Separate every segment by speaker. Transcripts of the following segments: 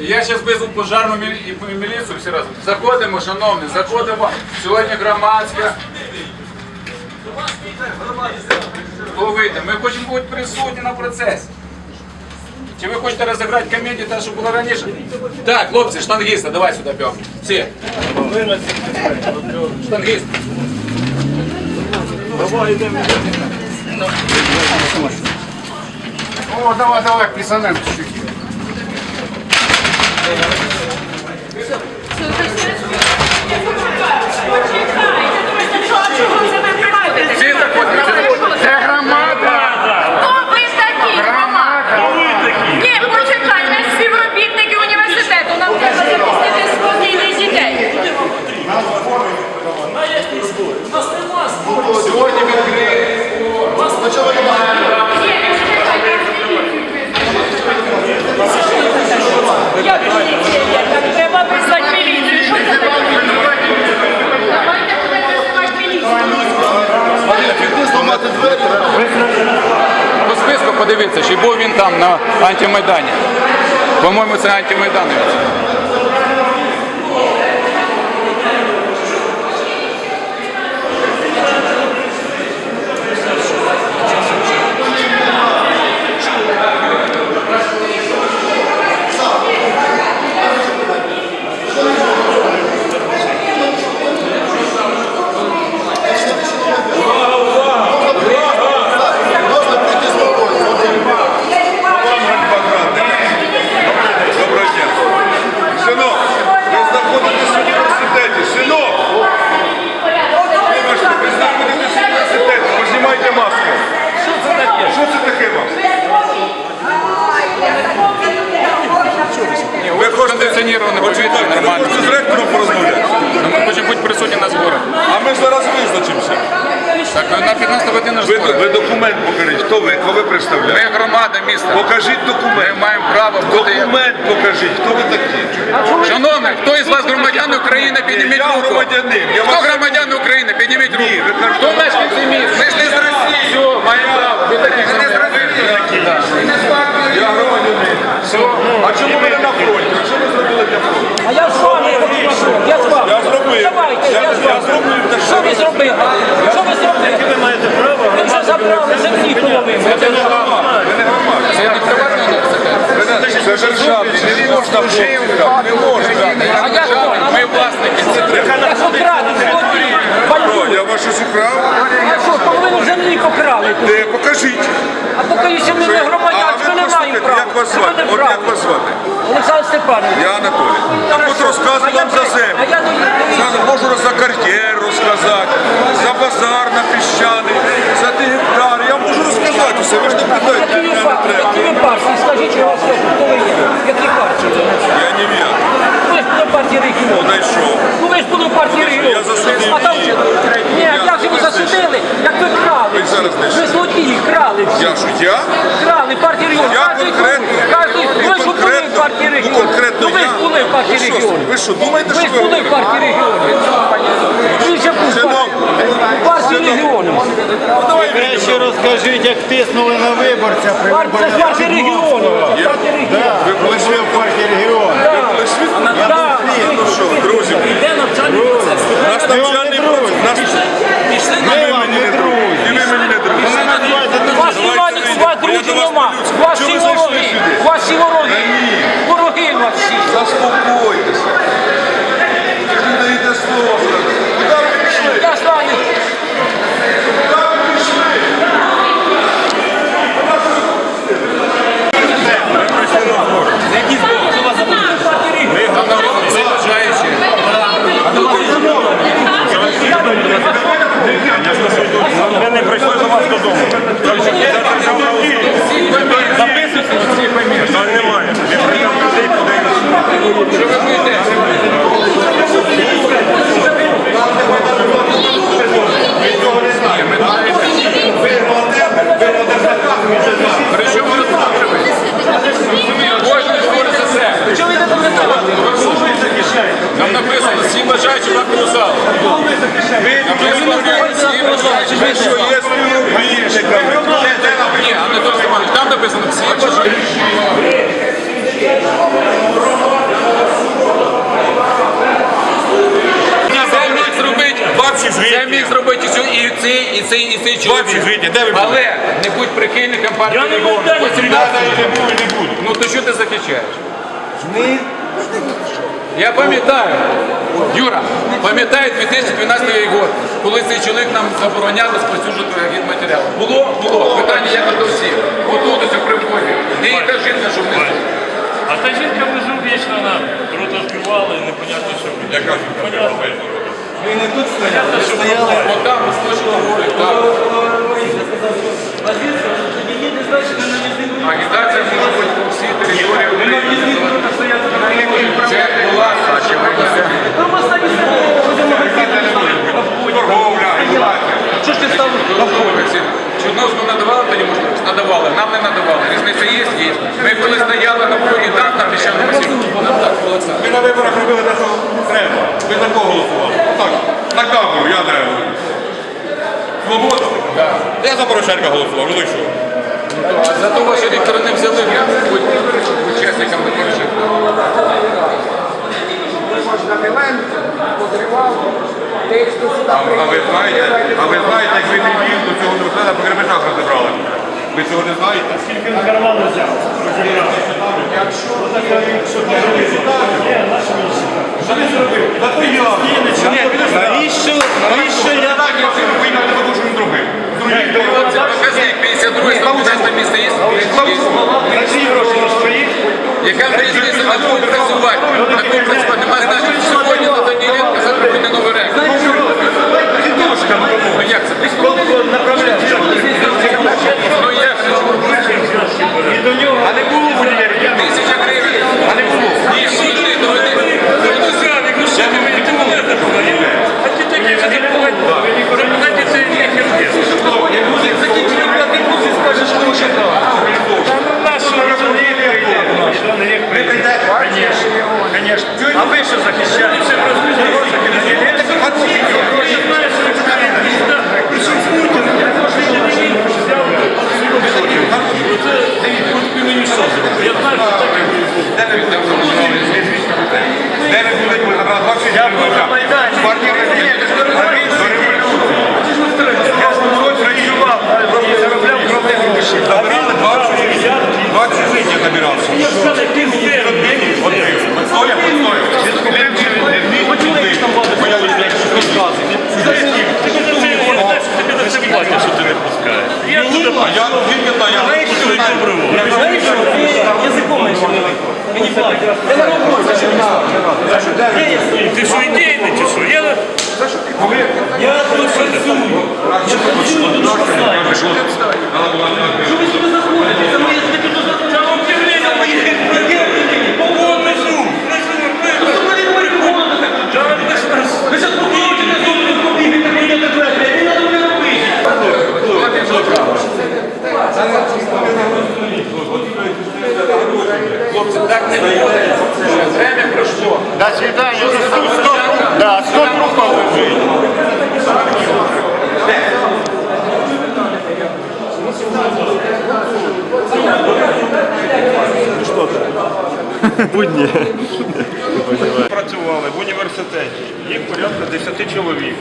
Speaker 1: Я зараз визву пожарну і міліцію всі разом. Заходимо, шановні, заходимо. Сьогодні громадське. Хто? Ми хочемо бути присутні на процесі. Чи ви хочете розіграти комедію, те, що було раніше? Так, хлопці, штангісти, давай сюди пьом. Всі. Штангіст.
Speaker 2: О, давай, давай, писанем чуть-чуть.
Speaker 1: Всі заходимо. всі заходимо.
Speaker 2: Це громада!
Speaker 3: Хто ви такі, громада? Ні, почекай, ми співробітники університету, нам треба захистити спокійних дітей.
Speaker 1: Сьогодні відкриє.
Speaker 3: Як міліція є? Так треба визвати міліцію. Що це таке? Давайте будемо визивати міліцію.
Speaker 1: По списку подивіться, чи був він там на антимайдані. По-моєму, це антимайдановець.
Speaker 4: Доброго дня. Синок, ви знаходитесь в університеті. Синок! Вибачте, ви знаходитесь в університеті. Познімайте маску. Що це таке? Що це таке вам? Ви хочете
Speaker 1: Нормально.
Speaker 4: з ректором порозмовляти?
Speaker 1: Ну, Ми хочемо бути присутні на зборах.
Speaker 4: А ми ж зараз визначимося.
Speaker 1: Так, на 15 годину ж
Speaker 4: Ви, ви документ покажіть. Хто ви? Кого ви
Speaker 1: Ми
Speaker 4: представляєте?
Speaker 1: громада міста.
Speaker 4: Покажіть
Speaker 1: Ми
Speaker 4: документ.
Speaker 1: маємо право бути.
Speaker 4: Документ покажіть. Хто ви такі?
Speaker 1: Шановний, хто із вас громадян України, підніміть
Speaker 4: Я
Speaker 1: руку.
Speaker 4: громадянин. Я
Speaker 1: Хто
Speaker 4: вас-
Speaker 1: громадян України, підніміть руку.
Speaker 4: Ні, ви кажете-
Speaker 1: Хто мешканці міста? Ми ж не з Росії. Все, маємо право. Ви такі ж
Speaker 4: Я громадянин. А чому ви не на фронті? Що ви зробили для фронту?
Speaker 5: А я з вами я з вами.
Speaker 4: Я зробив.
Speaker 5: Давайте,
Speaker 4: Я-
Speaker 5: я, з
Speaker 4: я зробив що
Speaker 5: ви зробили? Що ви зробили? Ви маєте право. Ви вже забрали землі половину.
Speaker 4: Це не громада. Це не громада.
Speaker 1: Це не приватний університет.
Speaker 4: Це державний. Не можна вчити. Не можна.
Speaker 5: А я хто?
Speaker 1: Ми власники.
Speaker 5: Я ж украли, злодії.
Speaker 4: О,
Speaker 5: Бандюги.
Speaker 4: я вас щось украв?
Speaker 5: А що, половину землі покрали?
Speaker 4: Де? Покажіть.
Speaker 5: А поки що ми не
Speaker 4: А як вас звати? От як вас звати?
Speaker 5: Олександр Степанович.
Speaker 4: Я Анатолій. Так от розказую вам за землю.
Speaker 5: Я
Speaker 4: Можу за кар'єр розказати, за базар на піщаний, за ті гектари. Я можу розказати все. Ви ж не питаєте, мене не треба.
Speaker 5: Які ви партії? Скажіть, що у вас є, хто ви є? Які партії?
Speaker 4: Я не в'як.
Speaker 5: Ви ж були партії регіону.
Speaker 4: Куди йшов?
Speaker 5: Ну ви ж були партії регіону.
Speaker 4: Я засудив
Speaker 5: А там
Speaker 4: її.
Speaker 5: ні,
Speaker 4: Я-
Speaker 5: як же ви
Speaker 4: ви
Speaker 5: засудили? Як ви крали?
Speaker 4: Ви зараз не
Speaker 5: Ви злодії, крали всі.
Speaker 4: Я що, я?
Speaker 5: Крали партії регіону.
Speaker 4: Я конкретно.
Speaker 5: був. Кожний.
Speaker 4: Ну,
Speaker 5: Ви ж були в партії
Speaker 4: Ну, конкретно
Speaker 5: Ну ви ж
Speaker 4: я.
Speaker 5: були в партії
Speaker 4: Ви що,
Speaker 5: регіону.
Speaker 4: ви що, думаєте,
Speaker 5: Ви
Speaker 4: що
Speaker 5: ж
Speaker 4: ви
Speaker 5: були в
Speaker 4: говорите?
Speaker 5: партії регіону. Ви ж були в партії- в партії регіону.
Speaker 4: ну давай
Speaker 6: Краще розкажіть, як тиснули на виборця при
Speaker 5: Пар- Це ж партія регіону. Партія.
Speaker 4: Ви
Speaker 6: Ви
Speaker 4: були
Speaker 6: в партії регіону.
Speaker 4: були свідком?
Speaker 5: Так.
Speaker 4: Ну що, друзі, нас навчальний процес. Нас...
Speaker 6: Ми вам не друзі.
Speaker 4: І ви мені не друзі.
Speaker 6: Ви
Speaker 5: вас
Speaker 4: Давайте
Speaker 5: немає, у вас друзів нема.
Speaker 4: по-людськи.
Speaker 5: У вас
Speaker 4: Чого
Speaker 5: всі
Speaker 4: ви зайшли
Speaker 5: вороги.
Speaker 4: сюди?
Speaker 5: У вас всі вороги. Вороги у вас всі.
Speaker 4: Заспокойтеся. Ви ж не даєте слово. Куди ви пішли?
Speaker 5: Я знаю.
Speaker 4: Куди ви пішли? Ви прийшли на збори.
Speaker 5: Які збори?
Speaker 1: І цей, і цей чоловік.
Speaker 4: життя, де ви були?
Speaker 1: Але не будь прихильником партії
Speaker 7: Я не
Speaker 1: регіону.
Speaker 7: Майдані,
Speaker 1: 18
Speaker 4: не буду, не буду.
Speaker 1: Ну то що ти захищаєш? Я пам'ятаю, Юра, пам'ятаю 2012 рік, коли цей чоловік нам забороняв розповсюджувати матеріал. Було? Було. Питання як до всіх. Отут ось при вході. Де та жінка, що внизу?
Speaker 7: А та жінка внизу вічно нам рот відкривала і непонятно, що робити.
Speaker 4: Яка
Speaker 7: Понятно. Понятно, що стояли.
Speaker 1: От там слышно гори, так. Агітація може бути по всій території України. Це була
Speaker 4: торговля,
Speaker 1: Що ж ти став Чудновську надавали тоді можливість? Надавали. Нам не надавали. Різниця є? Є. Ми коли стояли на вході там, на піщаному масиві, нам.
Speaker 4: Ми на виборах робили те, що треба. Ви за кого голосували? Так, на камеру, я треба. Свобода? Я за Порошенка голосував, ну і що?
Speaker 1: А за того, що Віктора не взяли, будь учасником не пережив.
Speaker 4: А, а ви знаєте, а ви знаєте, як ви не вів до цього університету по Кирпичах розібрали? Ви цього не знаєте?
Speaker 7: Скільки на карман взяв? Розібрав. Що ти зробив?
Speaker 4: Навіщо? Навіщо я так я цим поїхав, не тому, що він зробив?
Speaker 1: Показник 52 115 місце є?
Speaker 7: На чиї гроші на свої?
Speaker 1: Яка різниця на кого працювати? На кого працювати? Немає значення. Сьогодні на Даніленко, завтра буде новий рек. Як це? Ну?
Speaker 7: І до нього. А не було
Speaker 1: Тисяча гривень. А не було. Ні, подожди, доведи.
Speaker 7: А ти такі вже запитати, запитати це не херня. А ви що захищаєте? Я знаю, що так і було.
Speaker 4: Де ви були, коли забрали 20
Speaker 7: Я був на Майдані.
Speaker 4: Партія
Speaker 7: Я ж працював, заробляв кровні гроші.
Speaker 4: Забирали 20 20 життя забирався.
Speaker 7: Я сказав, ти вбив.
Speaker 4: Отстояв, отстояв.
Speaker 7: Тобі за це, я знаю, що це платять, що ти. Я
Speaker 4: я
Speaker 7: Ти що ідейний чи що? Я... Я тут
Speaker 8: До свидания.
Speaker 9: Працювали в університеті, їх порядка 10 чоловік.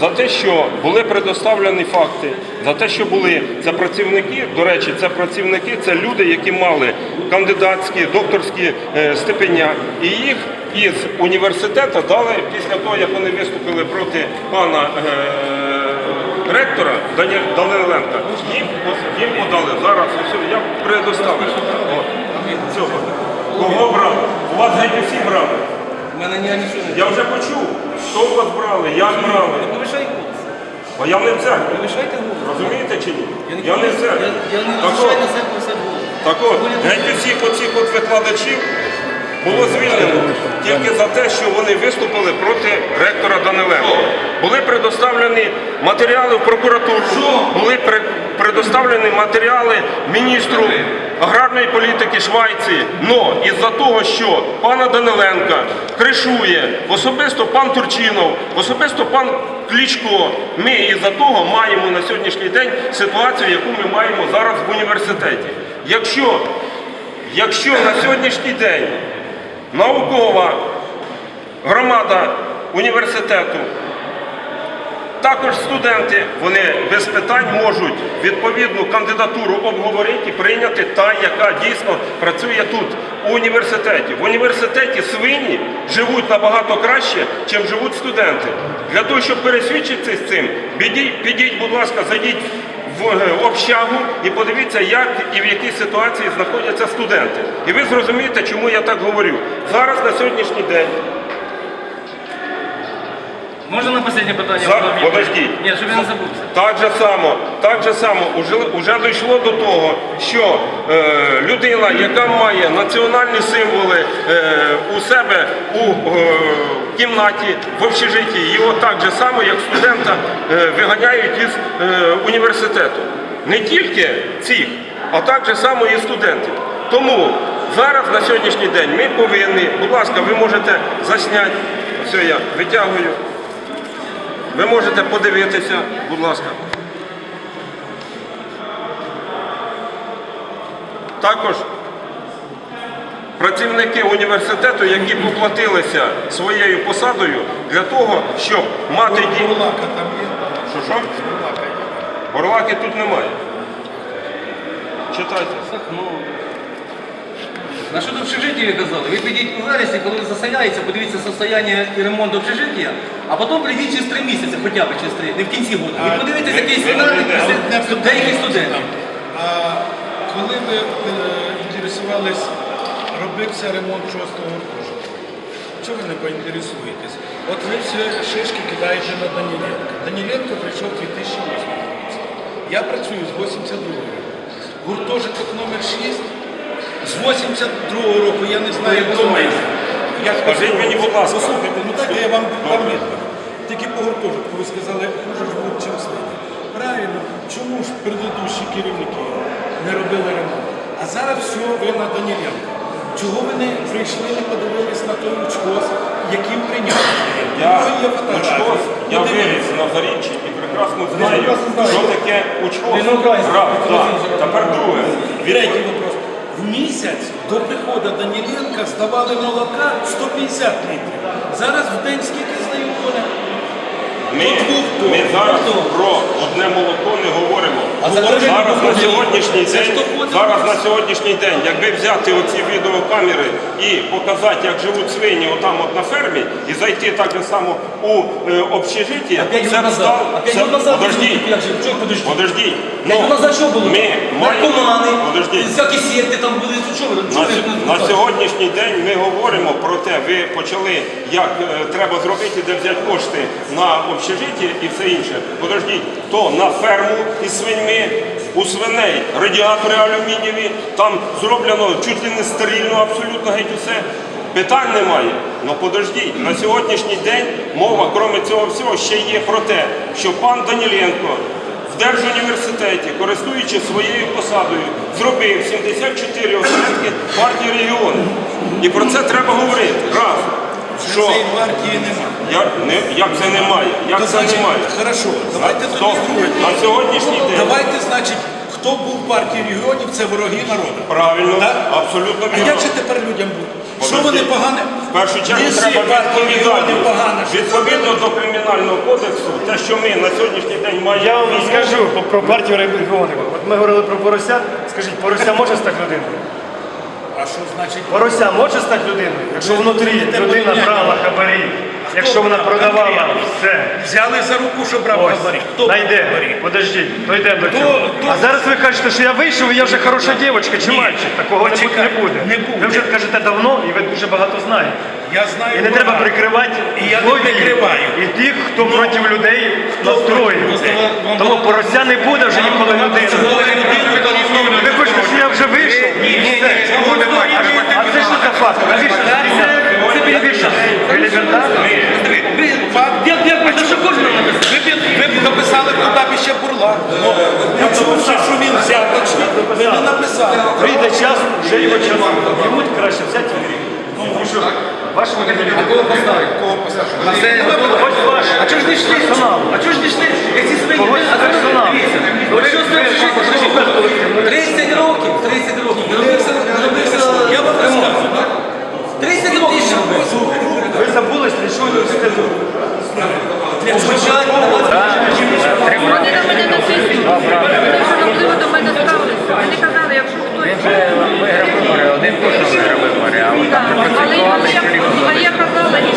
Speaker 9: За те, що були предоставлені факти, за те, що були це працівники, до речі, це працівники, це люди, які мали кандидатські, докторські е, степеня, і їх із університету дали після того, як вони виступили проти пана е, ректора Даниленка. Їм, їм подали зараз. Я предоставлю. От, цього. Кого брали? У вас геть усі брали. Я вже почув, що у вас брали, як брали. А я не в церкві. Розумієте чи ні? Я не в церкві. Так от, так от, геть усіх оцих от викладачів було звільнено тільки за те, що вони виступили проти ректора Даниленка. Були предоставлені матеріали в прокуратуру, були пре- предоставлені матеріали міністру аграрної політики Швайції. Но із-за того, що пана Даниленка кришує особисто пан Турчинов, особисто пан Клічко, ми із-за того маємо на сьогоднішній день ситуацію, яку ми маємо зараз в університеті. Якщо Якщо на сьогоднішній день наукова громада університету також студенти вони без питань можуть відповідну кандидатуру обговорити прийняти та, яка дійсно працює тут, у університеті. В університеті свині живуть набагато краще, чим живуть студенти. Для того, щоб пересвідчитися з цим, підіть, будь ласка, зайдіть в е, общагу і подивіться, як і в якій ситуації знаходяться студенти. І ви зрозумієте, чому я так говорю. Зараз на сьогоднішній день
Speaker 7: Можна на останнє питання?
Speaker 9: За- подождіть.
Speaker 7: Ні, щоб я не забувся.
Speaker 9: Так же само, так же само уже, уже дійшло до того, що е, людина, яка має національні символи е, у себе у е, кімнаті в общежитті, його так же само, як студента, е, виганяють із е, університету. Не тільки цих, а так же само і студентів. Тому зараз на сьогоднішній день ми повинні, будь ласка, ви можете засняти. Все, я витягую. Ви можете подивитися, будь ласка. Також працівники університету, які поплатилися своєю посадою для того, щоб мати ді... Що що? Бурлаки тут немає. Читайте.
Speaker 7: На що до общежиття казали? Ви підіть у вересні, коли заселяється, подивіться состояння і ремонт общежиття, а потім прийдіть через три місяці, хоча б через три, не в кінці року. Ви подивитесь, який сценарій деяких.
Speaker 10: А коли ви е, інтересувались, робився ремонт шостого гуртожитку, чого ви не поінтересуєтесь? От ви все шишки кидаєте на Даніленка. Даніленко прийшов у 2008 році. Я працюю з 82 року. Гуртожиток номер 6 з 82 року, я не знаю, хто. Я
Speaker 9: Скажіть мені, будь ласка.
Speaker 10: Послухайте, ну так я вам відповідь. Тільки по гуртожитку ви сказали, хуже ж бути, чим слід. Правильно, чому ж предыдущі керівники не робили ремонт? А зараз все ви на Даніленко. Чого ви не прийшли, не подивились на той учхоз, яким прийняли?
Speaker 9: Я,
Speaker 10: Ну, є фотографії.
Speaker 9: учхоз, я
Speaker 10: Подивіться.
Speaker 9: виріс на Заріччі і прекрасно знаю, що таке учхоз. Раз, так. Тепер друге.
Speaker 10: Третій вопрос. В місяць до приходу Даніленка здавали молока 150 літрів. Зараз в день скільки?
Speaker 9: Ми, ми зараз про одне молоко не говоримо.
Speaker 7: А
Speaker 9: зараз на сьогоднішній день, зараз на сьогоднішній день, якби взяти оці відеокамери і показати, як живуть свині отам от на фермі, і зайти так же само у е, общежиття, це
Speaker 7: назад.
Speaker 9: став- це-
Speaker 7: назад.
Speaker 9: Подождіть,
Speaker 7: Як же? Чого подождіть?
Speaker 9: подождіть.
Speaker 7: Назад що було?
Speaker 9: ми маємо-
Speaker 7: Наркомани,
Speaker 9: Подождіть.
Speaker 7: всякі секти там були. Що ви?
Speaker 9: На,
Speaker 7: ви?
Speaker 9: на сьогоднішній день ми говоримо про те, ви почали, як е, треба зробити, де взяти кошти на общежиття і все інше. Подождіть, то на ферму із свиньми, у свиней радіатори алюмінієві, там зроблено чуть ли не стерильно, абсолютно геть усе. Питань немає. Ну подождіть, на сьогоднішній день мова, крім цього всього, ще є про те, що пан Даніленко в Держуніверситеті, користуючись своєю посадою, зробив 74 осередки партії регіонів. І про це треба говорити. Раз. Що
Speaker 10: Цієї партії немає.
Speaker 9: Я, не, як це немає? Як
Speaker 10: То
Speaker 9: це
Speaker 10: значить,
Speaker 9: немає?
Speaker 10: Хорошо, давайте тоді друге.
Speaker 9: На сьогоднішній день
Speaker 10: Давайте, значить, хто був в партії регіонів, це вороги народу.
Speaker 9: правильно,
Speaker 10: Так?
Speaker 9: абсолютно
Speaker 10: А
Speaker 9: вірно.
Speaker 10: як же тепер людям бути? Що вони погане?
Speaker 9: В першу чергу треба
Speaker 10: партії регіонів погано.
Speaker 9: Відповідно до кримінального кодексу, те, що ми на сьогоднішній день маємо.
Speaker 8: Я вам скажу про- про партію регіонів. От ми говорили про поросят. Скажіть, порося може стати людиною?
Speaker 10: А що значить?
Speaker 8: Порося може стати людиною? Якщо внутрі людина брала хабарі, якщо вона продавала все.
Speaker 10: Взяли за руку, що брав хабарі. Хто
Speaker 8: найде, подождіть, дойдемо до цього.
Speaker 10: хто-
Speaker 8: А зараз ви кажете, що я вийшов і я вже хороша дівчинка чи
Speaker 10: Ні.
Speaker 8: мальчик. Такого не буде,
Speaker 10: Почекай,
Speaker 8: не буде.
Speaker 10: не буде.
Speaker 8: Ви вже кажете давно і ви дуже багато знаєте.
Speaker 10: Я знаю.
Speaker 8: І не треба
Speaker 10: багато.
Speaker 8: прикривати
Speaker 10: І я не
Speaker 8: злодіїв
Speaker 10: прикриваю.
Speaker 8: і тих, хто проти людей настроєний.
Speaker 10: проти?
Speaker 8: Тому порося не буде вже ніколи людиною. Ви хочете, що я вже вийшов? Ні, ні, А це що за факт? Ви більше
Speaker 7: Це біліберта.
Speaker 8: елементарно?
Speaker 7: Як, як, що написав?
Speaker 10: Ви, б- написали в Кутапі ще бурла. Ну, почувши, що він взяточник, ви не написали.
Speaker 8: Прийде час, вже його час. Йому краще взяти вашому
Speaker 7: А кого поставити? Це, а чого ж не йшли? А чого ж не йшли? Як ці свині?
Speaker 8: Когось
Speaker 7: А зараз
Speaker 8: персонал.
Speaker 7: Ви забули, що прийшов університету. Вони до мене нацисти. Вони до мене ставилися. Вони
Speaker 10: казали, якщо
Speaker 7: Він
Speaker 10: хтось.
Speaker 7: же виграв вибори, один
Speaker 8: кожен виграв вибори, а там
Speaker 7: Так, Але, але,
Speaker 11: я, казала, і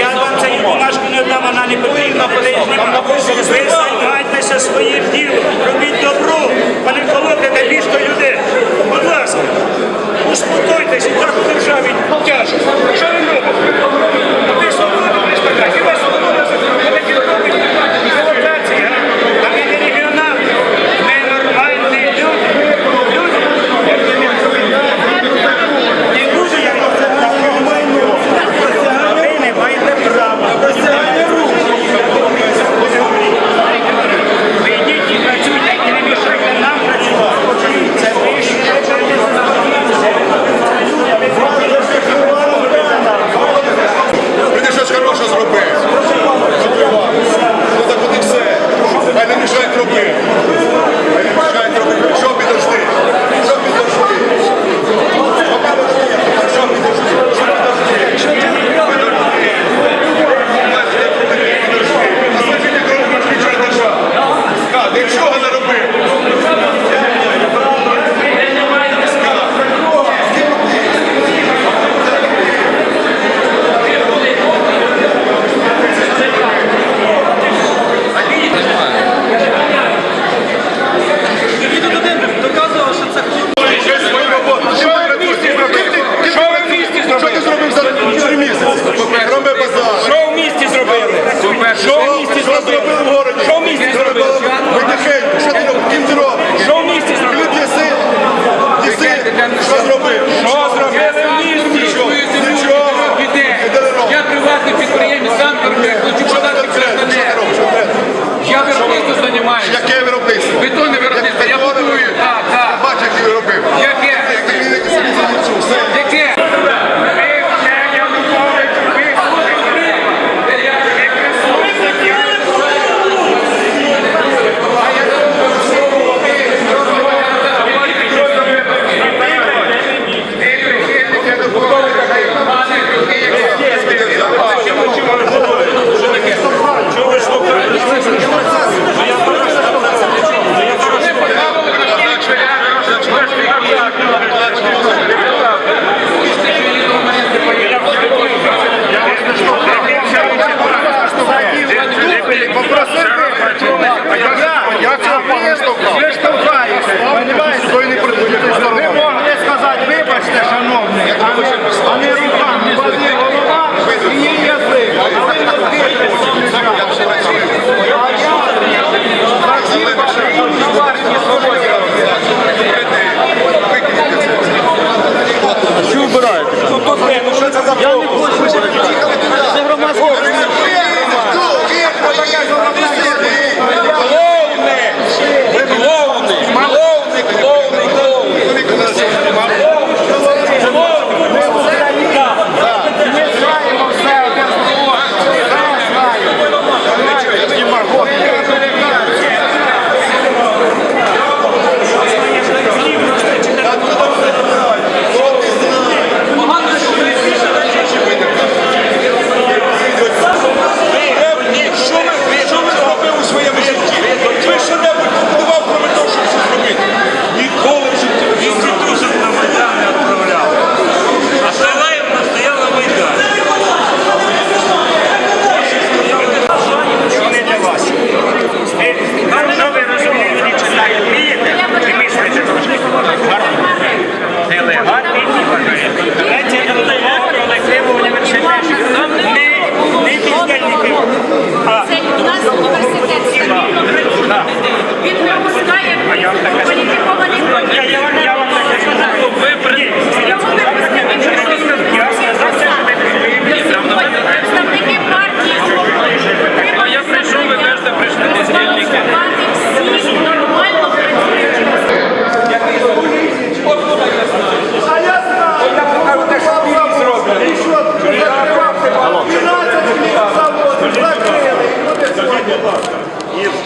Speaker 11: Я вам цієї бумажки не дам, вона не потрібна, Ви займайтеся своїм ділом, робіть добро, а не колотите місто людей. Будь ласка, успокойтесь, так у державі тяжко. Що ви робите? Ви свободу не спитаєте, і
Speaker 1: вас свободу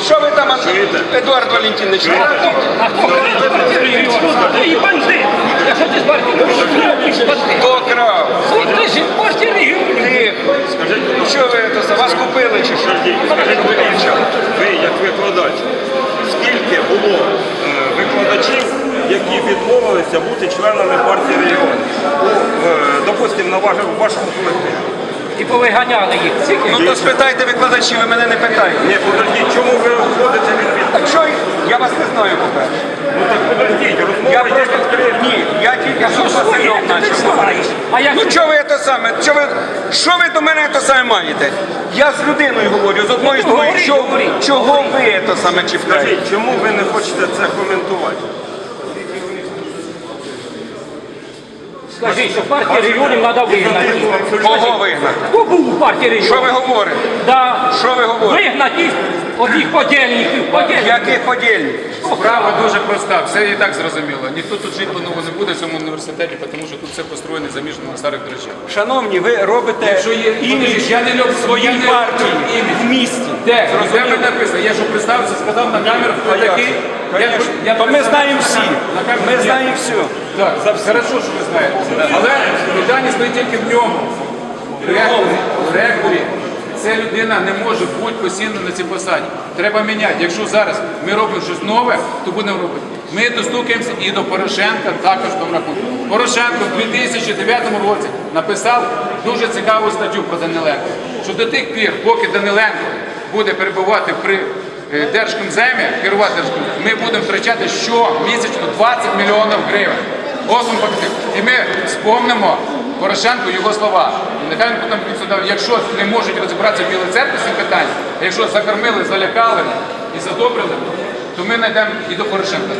Speaker 12: Що
Speaker 11: ви
Speaker 5: там, Едуард Валентинович? Хто крав? Що ви це? Вас купили чи що?
Speaker 9: Скажіть, будь ласка, ви як викладач, скільки було е, викладачів, які відмовилися бути членами партії регіону? Е, Допустимо, на вашому колективі
Speaker 6: повиганяли їх. Скільки?
Speaker 12: Ну то спитайте викладачів, ви мене не питайте.
Speaker 9: Ні, подождіть, чому ви обходите від від?
Speaker 12: Так що я вас не знаю, по-перше.
Speaker 9: Ну так подождіть,
Speaker 12: Я
Speaker 9: розмова йде
Speaker 12: просто
Speaker 9: конкретно.
Speaker 12: ні, я тільки що з Василем почав.
Speaker 6: А як
Speaker 12: Ну що ви то саме? Що ви, що ви до мене то саме маєте? Я з людиною говорю, з одної з
Speaker 6: Говоріть,
Speaker 12: що,
Speaker 6: говоріть.
Speaker 12: чого ви то саме чіпляєте?
Speaker 9: Скажіть, чому ви не хочете це коментувати?
Speaker 6: Скажіть, що партія регіонів треба вигнати?
Speaker 12: Кого вигнати?
Speaker 6: Хто був у партії
Speaker 12: Що ви говорите?
Speaker 6: Да.
Speaker 12: Що ви говорите?
Speaker 6: Вигнати одних подільників, подільників.
Speaker 12: Яких подільників?
Speaker 1: Справа дуже проста, все і так зрозуміло. Ніхто тут жити по-новому не буде в цьому університеті, тому що тут все построєно заміжно на старих речах.
Speaker 12: Шановні, ви робите
Speaker 1: Якщо є
Speaker 12: імідж
Speaker 1: я не люблю
Speaker 12: своїй
Speaker 1: не
Speaker 12: партії
Speaker 1: імідж.
Speaker 12: в місті.
Speaker 1: Де? Де ви написано? Я що представився, сказав на камеру, хто такий. Я, я
Speaker 12: То ми знаємо всі. Ми знаємо все.
Speaker 1: Так, хорошо, що ви знаєте. Але питання стоїть тільки в ньому. В ректорі, ця людина не може бути постійно на цій посаді. Треба міняти. Якщо зараз ми робимо щось нове, то будемо робити. Ми достукаємося і до Порошенка також тому рахунку. Порошенко в 2009 році написав дуже цікаву статтю про Даниленко, що до тих пір, поки Даниленко буде перебувати при е, Держкомземі, керувати Держкомземі, ми будемо втрачати щомісячно 20 мільйонів гривень. Ось він. І ми спомнимо Порошенку його слова. І нехай він потім підсудав, якщо не можуть розібратися в Білій церкві з цим питанням, а якщо закормили, залякали і задобрили, то ми знайдемо і до Порошенка.